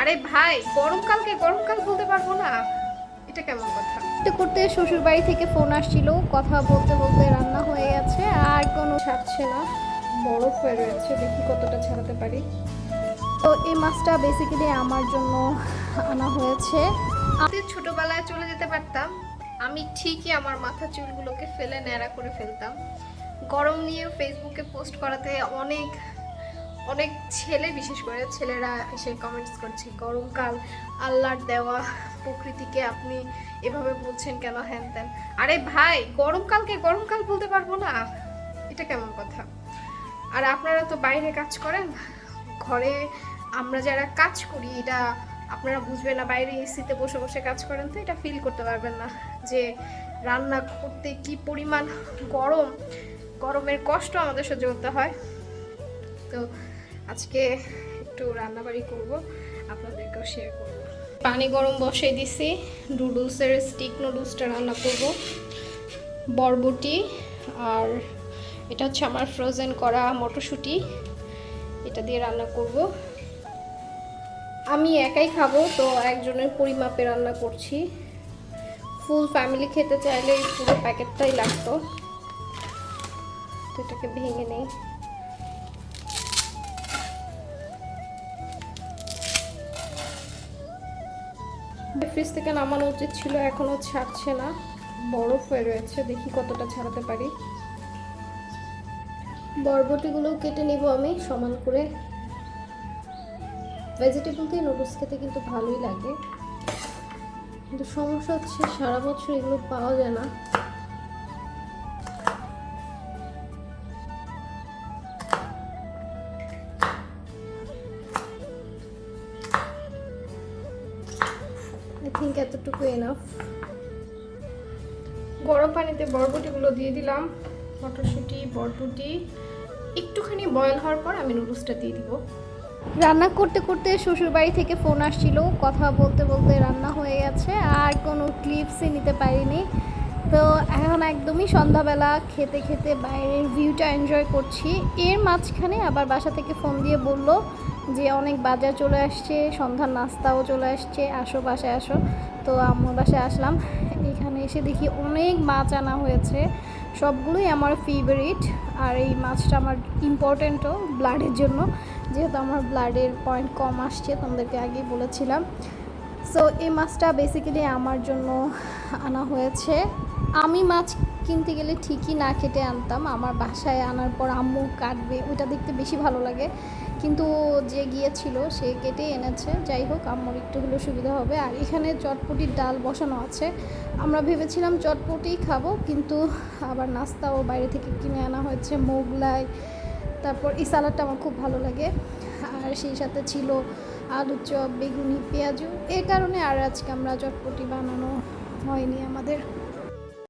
আরে ভাই গরমকালকে গরমকাল বলতে পারব না। এটা কেমন কথা? করতে করতে শ্বশুর বাড়ি থেকে ফোন আসছিল কথা বলতে বলতে রান্না হয়ে গেছে আর কোনো ছাড়ছে না। বরফ হয়ে রয়েছে দেখি কতটা ছাড়াতে পারি। তো এই মাছটা বেসিক্যালি আমার জন্য আনা হয়েছে। আমি ছোটবেলায় চলে যেতে পারতাম। আমি ঠিকই আমার মাথা চুলগুলোকে ফেলে ন্যাড়া করে ফেলতাম। গরম নিয়ে ফেসবুকে পোস্ট করাতে অনেক অনেক ছেলে, বিশেষ করে ছেলেরা এসে কমেন্টস করছে, গরমকাল, আল্লাহর দেওয়া প্রকৃতিকে আপনি এভাবে বলছেন কেন? হ্যান ত্যান। আরে ভাই, গরমকালকে গরমকাল বলতে পারব না। এটা কেমন কথা? আর আপনারা তো বাইরে কাজ করেন, ঘরে আমরা যারা কাজ করি, এটা আপনারা বুঝবেন না, বাইরে এসিতে বসে বসে কাজ করেন তো এটা ফিল করতে পারবেন না যে রান্না করতে কি পরিমাণ গরম। গরমের কষ্ট আমাদের সহ্য করতে হয়। তো আজকে একটু রান্নাবাড়ি করব, আপনাদেরকেও শেয়ার করব। পানি গরম বসিয়ে দিছি নুডলসের স্টিক নুডলসটা রান্না করব। বরবটি আর এটা হচ্ছে আমার ফ্রোজেন করা মটরশুঁটি, এটা দিয়ে রান্না করব। আমি একাই খাব, তো একজনের পরিমাপে রান্না করছি। ফুল ফ্যামিলি খেতে চাইলে পুরো প্যাকেটটাই লাগতো। তো এটাকে ভেঙে নেই। ফ্রিজ থেকে নামানো উচিত ছিল এখনও ছাড়ছে না। বরফ হয়ে রয়েছে, দেখি কতটা ছাড়াতে পারি। বরবটিগুলো কেটে নিব আমি, সমান করে। ভেজিটেবল দিয়ে নুডলস খেতে কিন্তু ভালোই লাগে। কিন্তু সমস্যা হচ্ছে সারা বছর এগুলো পাওয়া যায় না। আই থিঙ্ক এতটুকু এনাফ গরম পানিতে বরবটিগুলো দিয়ে দিলাম, মটরশুঁটি, বরবটি। একটুখানি বয়েল হওয়ার পর আমি নুডলসটা দিয়ে দিব। রান্না করতে করতে শ্বশুর বাড়ি থেকে ফোন আসছিল, কথা বলতে বলতে রান্না হয়ে গেছে, আর কোনো ক্লিপসই নিতে পারিনি। তো এখন একদমই সন্ধ্যাবেলা, খেতে খেতে বাইরের ভিউটা এনজয় করছি। এর মাঝখানে আবার বাসা থেকে ফোন দিয়ে বলল যে অনেক বাজার চলে আসছে, সন্ধ্যার নাস্তাও চলে আসছে, আসো বাসায় আসো। তো আম্মুর বাসায় আসলাম। এখানে এসে দেখি অনেক মাছ আনা হয়েছে। সবগুলোই আমার ফেভারিট আর এই মাছটা আমার ইম্পর্টেন্টও ব্লাডের জন্য। যেহেতু আমার ব্লাডের পয়েন্ট কম আসছে, তোমাদেরকে আগেই বলেছিলাম। সো এই মাছটা বেসিক্যালি আমার জন্য আনা হয়েছে। আমি মাছ কিনতে গেলে ঠিকই না কেটে আনতাম। আমার বাসায় আনার পর আম্মু কাটবে, ওইটা দেখতে বেশি ভালো লাগে। কিন্তু যে গিয়েছিল, সে কেটে এনেছে। যাই হোক, আম্মুর একটু হলেও সুবিধা হবে। আর এখানে চটপটির ডাল বসানো আছে। আমরা ভেবেছিলাম চটপটি খাব, কিন্তু আবার নাস্তাও বাইরে থেকে কিনে আনা হয়েছে মোগলাই। তারপর এই সালাডটা আমার খুব ভালো লাগে। আর সেই সাথে ছিল আলুর চপ, বেগুনি, পেঁয়াজু। এই কারণে আর আজকে আমরা চটপটি বানানো হয়নি আমাদের।